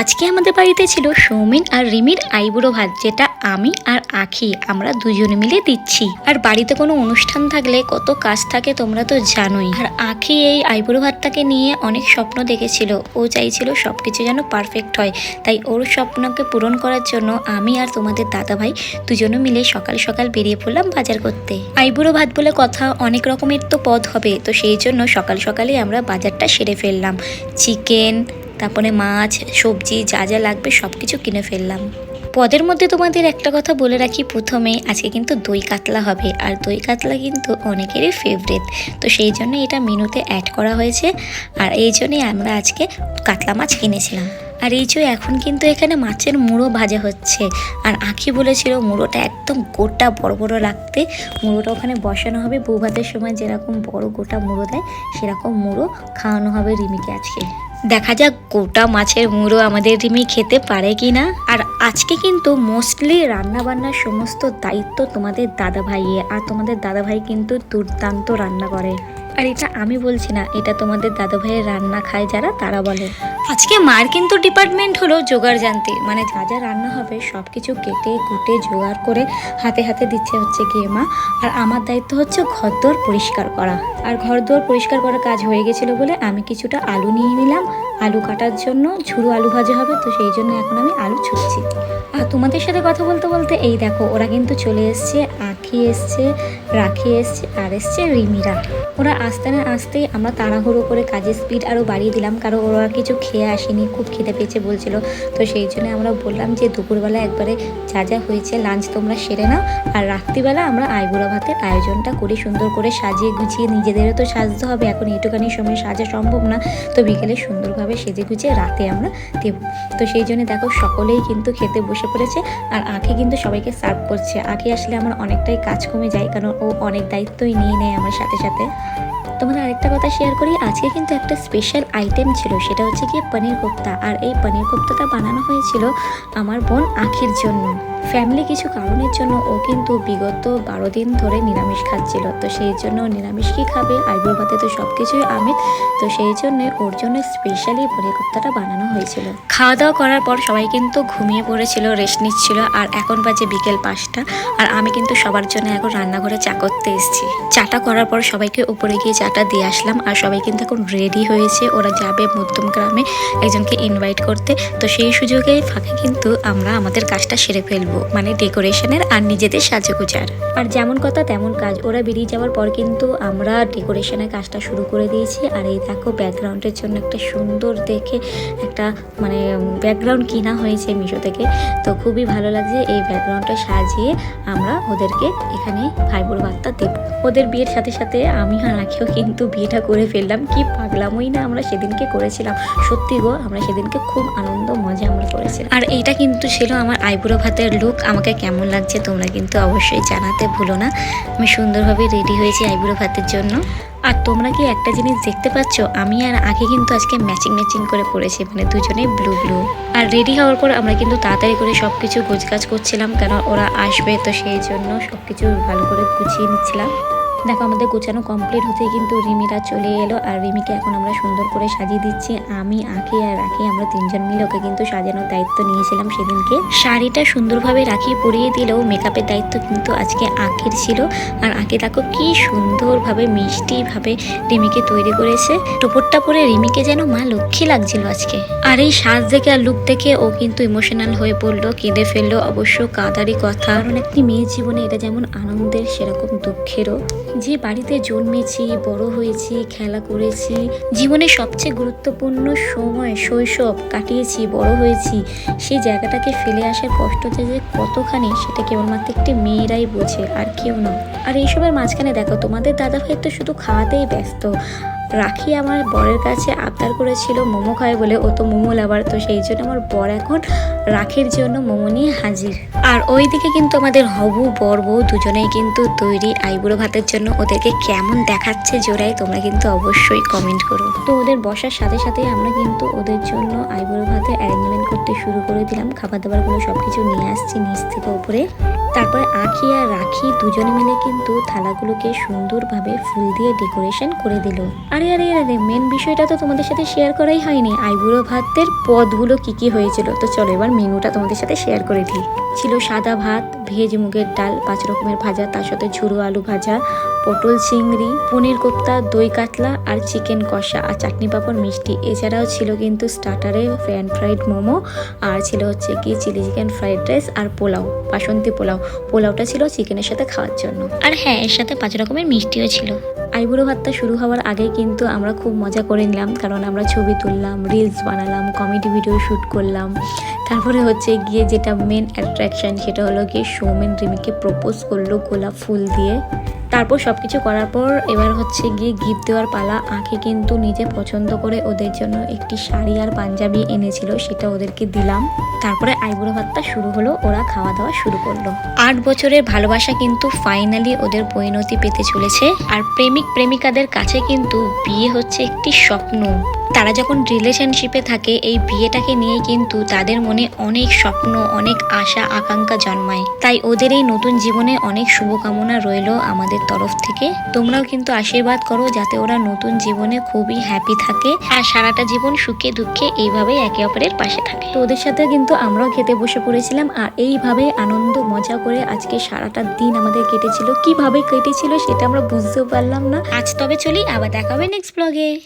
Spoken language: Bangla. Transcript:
আজকে আমাদের বাড়িতে ছিল সৌমিন আর রিমির আইবুড়ো ভাত, যেটা আমি আর আখি, আমরা দুজনে মিলে দিচ্ছি। আর বাড়িতে কোনো অনুষ্ঠান থাকলে কত কাজ থাকে তোমরা তো জানোই। আর আখি এই আইবুড়ো ভাতটাকে নিয়ে অনেক স্বপ্ন দেখেছিল। ও চাইছিল সব কিছু যেন পারফেক্ট হয়। তাই ওর স্বপ্নকে পূরণ করার জন্য আমি আর তোমাদের দাদা ভাই দুজনে মিলে সকাল সকাল বেরিয়ে পড়লাম বাজার করতে। আইবুড়ো ভাত বলে কথা অনেক রকমের তো পদ হবে, তো সেই জন্য সকাল সকালে আমরা বাজারটা সেরে ফেললাম। চিকেন তারপরে মাছ, সবজি, যা যা লাগবে সব কিছু কিনে ফেললাম। পদের মধ্যে তোমাদের একটা কথা বলে রাখি, প্রথমে আজকে কিন্তু দই কাতলা হবে, আর দই কাতলা কিন্তু অনেকেরই ফেভারেট তো সেই জন্য এটা মেনুতে অ্যাড করা হয়েছে, আর এই জন্যই আমরা আজকে কাতলা মাছ কিনেছিলাম। আর এই যে এখন কিন্তু এখানে মাছের মুড়ো ভাজা হচ্ছে, আর আঁখি বলেছিল মুড়োটা একদম গোটা বড় বড় রাখতে মুড়োটা ওখানে বসানো হবে। বউ ভাতের সময় যেরকম বড় গোটা মুড়ো দেয়, সেরকম মুড়ো খাওয়ানো হবে রিমিকে আজকে। দেখা যাক গোটা মাছের মুড়ো আমাদের রিমি খেতে পারে কি না। আর আজকে কিন্তু মোস্টলি রান্নাবান্নার সমস্ত দায়িত্ব তোমাদের দাদা ভাইয়ে আর তোমাদের দাদাভাই কিন্তু দুর্দান্ত রান্না করে। আর এটা আমি বলছি না এটা তোমাদের দাদা ভাইয়ের রান্না খায় যারা তারা বলে। আজকে মার কিন্তু ডিপার্টমেন্ট হলো জোগাড় জানতে। মানে যা যা রান্না হবে সব কিছু কেটে কুটে জোগাড় করে হাতে হাতে দিচ্ছে হচ্ছে গিয়ে মা। আর আমার দায়িত্ব হচ্ছে ঘর দোয়ার পরিষ্কার করা। আর ঘরদোর পরিষ্কার করার কাজ হয়ে গেছিল বলে আমি কিছুটা আলু নিয়ে নিলাম আলু কাটার জন্য ঝুড়ো আলু ভাজা হবে, তো সেই জন্য এখন আমি আলু ছুটছি। আর তোমাদের সাথে কথা বলতে বলতে এই দেখো, ওরা কিন্তু চলে এসছে, আখি এসছে, রাখি এসছে, আর এসছে রিমিরা। ওরা আসতে না আসতেই আমরা তাড়াহুড়ো করে কাজের স্পিড আরও বাড়িয়ে দিলাম, কারণ ওরা কিছু খেয়ে আসেনি, খুব খিদে পেয়েছে বলছিল। তো সেই জন্য আমরা বললাম যে দুপুরবেলা একবারে যা যা হয়েছে লাঞ্চ তোমরা সেরে নাও, আর রাত্রিবেলা আমরা আইবুড়া ভাতের আয়োজনটা করি সুন্দর করে সাজিয়ে গুছিয়ে নিজেদেরও তো সাজতে হবে, এখন এইটুখানি সময় সাজা সম্ভব না, তো বিকেলে সুন্দরভাবে সেজে গুছিয়ে রাতে আমরা দেব। তো সেই জন্য দেখো সকলেই কিন্তু খেতে বসে পড়েছে আর আঁখি কিন্তু সবাইকে সার্ভ করছে। আঁখি আসলে আমার অনেকটাই কাজ কমে যায় কারণ ও অনেক দায়িত্বই নিয়ে নেয় আমার সাথে সাথে। তোমাদের আরেকটা কথা শেয়ার করি, আজকে কিন্তু একটা স্পেশাল আইটেম ছিল, সেটা হচ্ছে কি পনির কোপ্তা। আর এই পনির কোপ্তাটা বানানো হয়েছিল আমার বোন আখির জন্য। ফ্যামিলি কিছু কারণের জন্য ও কিন্তু বিগত বারো দিন ধরে নিরামিষ খাচ্ছিল। তো সেই জন্য নিরামিষ কি খাবে? আইবুড় ভাতে তো সব কিছুই আমিষ। তো সেই জন্য ওর জন্য স্পেশালি পনির কোপ্তাটা বানানো হয়েছিল। খাওয়া দাওয়া করার পর সবাই কিন্তু ঘুমিয়ে পড়েছিল রেস্ট নিচ্ছিল। আর এখন বাজে বিকেল পাঁচটা। আর আমি কিন্তু সবার জন্য এখন রান্নাঘরে চা করতে এসেছি। চাটা করার পর সবাইকে উপরে গিয়ে চাটা দিয়ে আসলাম। আর সবাই কিন্তু এখন রেডি হয়েছে। ওরা যাবে মধ্যম গ্রামে একজনকে ইনভাইট করতে। তো সেই সুযোগে ফাঁকে কিন্তু আমরা আমাদের কাজটা সেরে ফেলব। মানে ডেকোরেশনের আর নিজেদের সাজুগুজার। আর যেমন কথা তেমন কাজ। ওরা বেরিয়ে যাওয়ার পর কিন্তু আমরা ডেকোরেশনের কাজটা শুরু করে দিয়েছি। আর এই দেখো, ব্যাকগ্রাউন্ডের জন্য একটা সুন্দর দেখে একটা মানে ব্যাকগ্রাউন্ড কিনা হয়েছে মিশো থেকে। তো খুবই ভালো লাগছে এই ব্যাকগ্রাউন্ডটা সাজিয়ে আমরা ওদেরকে এখানে ভাই বোর বার্তা দেব। ওদের বিয়ের সাথে সাথে আমি আর রাখিও কিন্তু বিয়েটা করে ফেললাম। কি পাগলামই না আমরা সেদিনকে করেছিলাম। সত্যি গো, আমরা সেদিনকে খুব আনন্দ, মজা আমরা করেছিলাম। আর এইটা কিন্তু ছিল আমার আইবুড়ো ভাতের লুক আমাকে কেমন লাগছে তোমরা কিন্তু অবশ্যই জানাতে ভুলো না। আমি সুন্দরভাবে রেডি হয়েছি আইবুড়ো ভাতের জন্য। আর তোমরা কি একটা জিনিস দেখতে পাচ্ছ? আমি আর আগে কিন্তু আজকে ম্যাচিং ম্যাচিং করে পড়েছি মানে দুজনেই ব্লু ব্লু আর রেডি হওয়ার পর আমরা কিন্তু তাড়াতাড়ি করে সব কিছু গোছগাছ করছিলাম, কেন ওরা আসবে তো সেই জন্য সব কিছু ভালো করে গুছিয়ে নিচ্ছিলাম। দেখো, আমাদের গোছানো কমপ্লিট হতেই কিন্তু রিমিরা চলে এলো আর রিমিকে এখন আমরা সুন্দর করে সাজিয়ে দিচ্ছি। আমি আঁকি আর রাখি, আমরা তিনজন মিলে ওকে কিন্তু সাজানোর দায়িত্ব নিয়েছিলাম সেদিনকে। শাড়িটা সুন্দরভাবে রাখি পরিয়ে দিলেও মেকআপের দায়িত্ব কিন্তু আজকে আঁকির ছিল। আর আঁকি দেখো, কি সুন্দরভাবে, মিষ্টিভাবে রিমিকে তৈরি করেছে। টোপরটা পরে রিমিকে যেন মা লক্ষ্মী লাগছিল আজকে। আর এই সাজ দেখে আর লুক দেখে ও কিন্তু ইমোশনাল হয়ে পড়ল, কেঁদে ফেলল। অবশ্য কাঁদারই কথা। কারণ একটি মেয়ের জীবনে এটা যেমন আনন্দের, সেরকম দুঃখেরও যে বাড়িতে জন্মেছি, বড় হয়েছি, খেলা করেছি, জীবনে সবচেয়ে গুরুত্বপূর্ণ সময় শৈশব কাটিয়েছি, বড় হয়েছি, সেই জায়গাটাকে ফেলে আসার কষ্টটা যে কতখানি সেটা কেবলমাত্র একটি মেয়েরাই বোঝে আর কেউ না। আর এইসবের মাঝখানে দেখো, তোমাদের দাদা ভাই তো শুধু খাওয়াতেই ব্যস্ত। রাখি আমার বরের কাছে আবদার করেছিল মোমো খায় বলে। ও তো মোমো লাভার তো সেই জন্য আমার বর এখন রাখির জন্য মোমো নিয়ে হাজির। আর ওইদিকে কিন্তু আমাদের হবু, বর বউ দুজনেই কিন্তু তৈরি আইবুড়ো ভাতের জন্য। ওদেরকে কেমন দেখাচ্ছে জোড়াই তোমরা কিন্তু অবশ্যই কমেন্ট করো। তো ওদের বসার সাথে সাথে আমরা কিন্তু ওদের জন্য আইবুড়ো ভাতের অ্যারেঞ্জমেন্ট করতে করতে শুরু করে দিলাম। খাবার দাবারগুলো সব কিছু নিয়ে আসছি নিচ থেকে উপরে। তারপরে আখি আর রাখি দুজনে মিলে কিন্তু থালাগুলোকে সুন্দরভাবে ফুল দিয়ে ডেকোরেশন করে দিল। আরে আরে আরে মেন বিষয়টা তো তোমাদের সাথে শেয়ার করাই হয়নি। আইবুড়ো ভাতের পদগুলো কি কি হয়েছিল? তো চলো এবার মেনুটা তোমাদের সাথে শেয়ার করে দিই। ছিল সাদা ভাত, ভেজ মুগের ডাল, পাঁচ রকমের ভাজা, তার সাথে ঝুরো আলু ভাজা, পটল চিংড়ি, পনির কোপ্তা, দই কাতলা আর চিকেন কষা আর চাটনি পাঁপড় মিষ্টি। এছাড়াও ছিল কিন্তু স্টার্টারে ফ্যান ফ্রাইড মোমো আর ছিল হচ্ছে কি চিলি চিকেন ফ্রাইড রাইস আর পোলাও, বাসন্তী পোলাও। পোলাওটা ছিল চিকেনের সাথে খাওয়ার জন্য। আর হ্যাঁ এর সাথে পাঁচ রকমের মিষ্টিও ছিল। আইবুড়ো ভাতটা শুরু হওয়ার আগে কিন্তু আমরা খুব মজা করে নিলাম কারণ আমরা ছবি তুললাম রিলস বানালাম কমেডি ভিডিও শ্যুট করলাম। তারপরে হচ্ছে গিয়ে যেটা মেন অ্যাট্রাকশান সেটা হলো গিয়ে সৌমেন রিমিকে প্রপোজ করল গোলাপ ফুল দিয়ে। তারপর সব কিছু করার পর এবার হচ্ছে গিয়ে গিফট দেওয়ার পালা। আঁকে কিন্তু নিজে পছন্দ করে ওদের জন্য একটি শাড়ি আর পাঞ্জাবি এনেছিল, সেটা ওদেরকে দিলাম। তারপরে আইবুড়ো ভাতটা শুরু হলো, ওরা খাওয়া দাওয়া শুরু করল। আট বছরের ভালোবাসা কিন্তু ফাইনালি ওদের পরিণতি পেতে চলেছে। আর প্রেমিক প্রেমিকাদের কাছে কিন্তু বিয়ে হচ্ছে একটি স্বপ্ন। তারা যখন রিলেশনশিপে থাকে, এই বিয়েটাকে নিয়ে কিন্তু তাদের মনে অনেক স্বপ্ন, অনেক আশা, আকাঙ্ক্ষা জন্মায়। তাই ওদের এই নতুন জীবনে অনেক শুভকামনা রইল আমাদের তরফ থেকে। তোমরাও কিন্তু আশীর্বাদ করো যাতে ওরা নতুন জীবনে খুবই হ্যাপি থাকে আর সারাটা জীবন সুখে, দুঃখে এইভাবেই একে অপরের পাশে থাকে। তো ওদের সাথে কিন্তু আমরাও খেতে বসে পড়েছিলাম আর এইভাবে আনন্দ, মজা করে আজকে সারাটা দিন আমাদের কেটেছিল। কীভাবে কেটেছিল সেটা আমরা বুঝতেও পারলাম না। আজ তবে চলি, আবার দেখা হবে নেক্সট ব্লগে